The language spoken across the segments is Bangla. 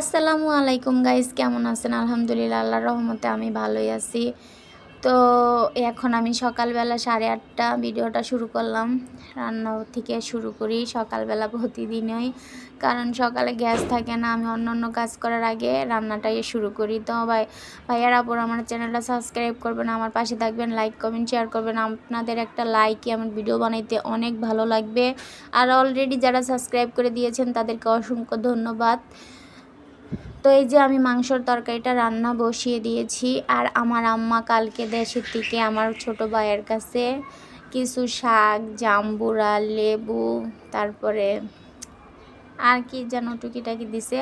আসসালামু আলাইকুম গাইস, কেমন আছেন? আলহামদুলিল্লাহ, আল্লাহর রহমতে আমি ভালোই আছি। তো এখন আমি সকালবেলা সাড়ে আটটা ভিডিওটা শুরু করলাম। রান্না থেকে শুরু করি সকালবেলা প্রতিদিনই, কারণ সকালে গ্যাস থাকে না, আমি অন্য অন্য কাজ করার আগে রান্নাটাই শুরু করি। তো ভাই, ভাইয়ার আপুর আমার চ্যানেলটা সাবস্ক্রাইব করবেন, আমার পাশে থাকবেন, লাইক, কমেন্ট, শেয়ার করবেন। আপনাদের একটা লাইকে আমার ভিডিও বানাইতে অনেক ভালো লাগবে। আর অলরেডি যারা সাবস্ক্রাইব করে দিয়েছেন, তাদেরকে অসংখ্য ধন্যবাদ। তো এই যে আমি মাংসর তরকারিটা রান্না বসিয়ে দিয়েছি আর আমার আম্মা কালকে দেশের থেকে আমার ছোট ভাইয়ের কাছে কিছু শাক জাম্বুরা লেবু, তারপরে আর কি যেন টুকিটাকি দিছে।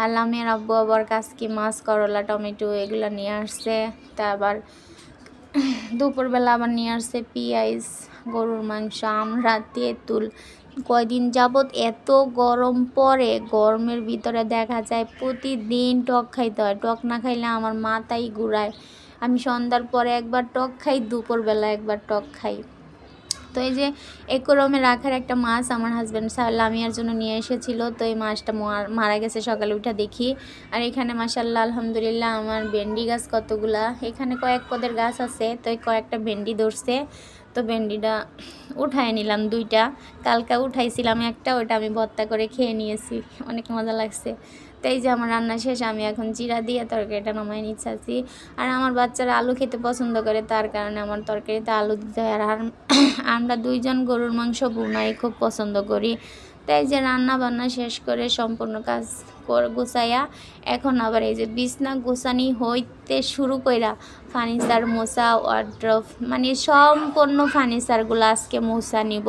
আর লামিয়ার আব্বু আবার কাসকি মাছ, করলা, টমেটো এগুলো নিয়ে আসছে। তা আবার দুপুরবেলা আবার নিয়ে আসছে পিঁয়াজ, গরুর মাংস আমরা তেঁতুল কয়দিন যাবৎ এত গরম পরে গরমের ভিতরে দেখা যায় প্রতিদিন টক খাইতে হয়। টক না খাইলে আমার মাথাই ঘুরায়। আমি সন্ধ্যার পরে একবার টক খাই, দুপুরবেলা একবার টক খাই। তো এই যে একরমে রাখার একটা মাছ আমার হাজব্যান্ড লামিয়ার জন্য নিয়ে এসেছিল। তো এই মাছটা মারা গেছে সকালে উঠা দেখি। আর এখানে মাসাল্লাহ আলহামদুলিল্লাহ আমার ভেন্ডি গাছ কতগুলা। এখানে কয়েক পদের গাছ আছে, তো কয়েকটা ভেন্ডি ধরছে। তো ভেন্ডিটা উঠাই নিলাম দুইটা। কালকা উঠাইছিলাম একটা ওটা আমি ভর্তা করে খেয়ে নিয়েছি। অনেক মজা লাগছে। তাই যে আমার রান্না শেষ, আমি এখন জিরা দিয়ে তরকারিটা নামাই আছি আর আমার বাচ্চারা আলু খেতে পছন্দ করে, তার কারণে আমার তরকারিতে আলু দিতে হয়। আর আমরা দুইজন গরুর মাংস বুনাই খুব পছন্দ করি। তাই যে রান্না বান্না শেষ করে সম্পূর্ণ কাজ গুছাইয়া এখন আবার এই যে বিছনা গোছানি হইতে শুরু কইরা ফার্নিচার মোছা ওয়ার্ড্রফ মানে সম্পূর্ণ ফার্নিচারগুলো আজকে মোছা নিব।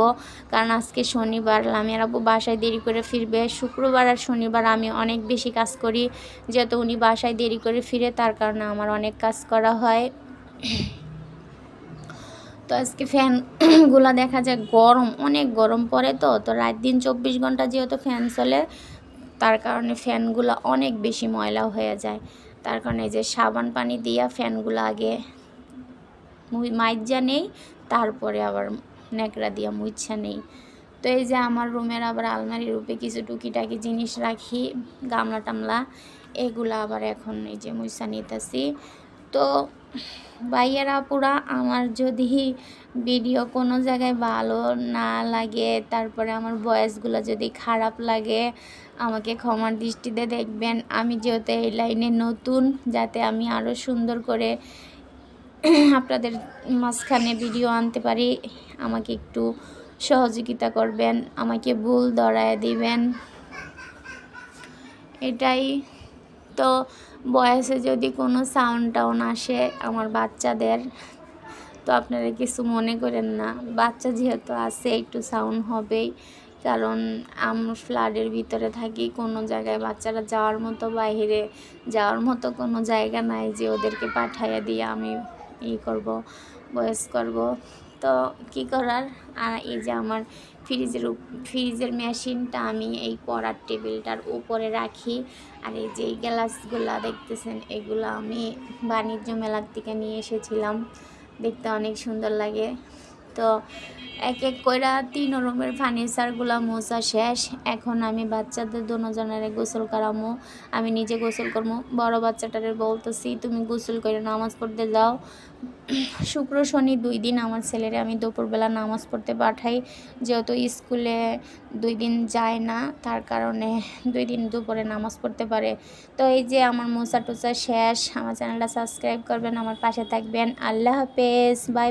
কারণ আজকে শনিবার লামিয়ার আব্বু বাসায় দেরি করে ফিরবে। শুক্রবার আর শনিবার আমি অনেক বেশি কাজ করি। যেহেতু উনি বাসায় দেরি করে ফিরে, তার কারণে আমার অনেক কাজ করা হয়। তো আজকে ফ্যানগুলো দেখা যায় গরম, অনেক গরম পড়ে তো তো রাত দিন চব্বিশ ঘণ্টা যেহেতু ফ্যান চলে, তার কারণে ফ্যানগুলো অনেক বেশি ময়লা হয়ে যায়। তার কারণে যে সাবান পানি দিয়া ফ্যানগুলো আগে মাইজা নেই, তারপরে আবার ন্যাকড়া দিয়া মুইচ্ছা নেই। তো এই যে আমার রুমের আবার আলমারির রূপে কিছু টুকিটাকি জিনিস রাখি, গামলা টামলা, এগুলো আবার এখন এই যে মুইসা নিতেছি। তো ভাইয়েরা পুরা আমার যদি ভিডিও কোনো জায়গায় ভালো না লাগে, তারপরে আমার ভয়েসগুলো যদি খারাপ লাগে, আমাকে ক্ষমার দৃষ্টিতে দেখবেন। আমি যেহেতু এই লাইনে নতুন, যাতে আমি আরও সুন্দর করে আপনাদের মাঝখানে ভিডিও আনতে পারি, আমাকে একটু সহযোগিতা করবেন, আমাকে ভুল ধরায় দিবেন। এটাই তো বয়সে যদি কোনো সাউন্ড টাউন আসে আমার বাচ্চাদের, তো আপনারা কিছু মনে করেন না। বাচ্চা যেহেতু আছে, একটু সাউন্ড হবেই। কারণ আমরা ফ্ল্যাটের ভিতরে থাকি, কোনো জায়গায় বাচ্চারা যাওয়ার মতো, বাইরে যাওয়ার মতো কোনো জায়গা নাই যে ওদেরকে পাঠাইয়া দিয়ে আমি ই করব। বয়স করব তো কি করার? আর এই যে আমার ফ্রিজের ফ্রিজের মেশিনটা আমি এই পড়ার টেবিলটার উপরে রাখি। আর এই যে গ্লাসগুলা দেখতেছেন, এগুলো আমি বাণিজ্য মেলার থেকে নিয়ে এসেছিলাম। দেখতে অনেক সুন্দর লাগে। তো এক এক কইরা তিন রুমের ফার্নিচারগুলো মোছা শেষ। এখন আমি বাচ্চাদের দুজনের গোসল করামো, আমি নিজে গোসল করব বড় বাচ্চাটারে বলতেছি, তুমি গোসল করে নামাজ পড়তে যাও। শুক্র শনি দুই দিন আমার ছেলেরে আমি দুপুরবেলা নামাজ পড়তে পাঠাই। যেহেতু স্কুলে দুই দিন যায় না, তার কারণে দুই দিন দুপুরে নামাজ পড়তে পারে। তো এই যে আমার মোসা টোসা শেষ, আমার চ্যানেলটা সাবস্ক্রাইব করবেন, আমার পাশে থাকবেন। আল্লাহ হাফেজ বাই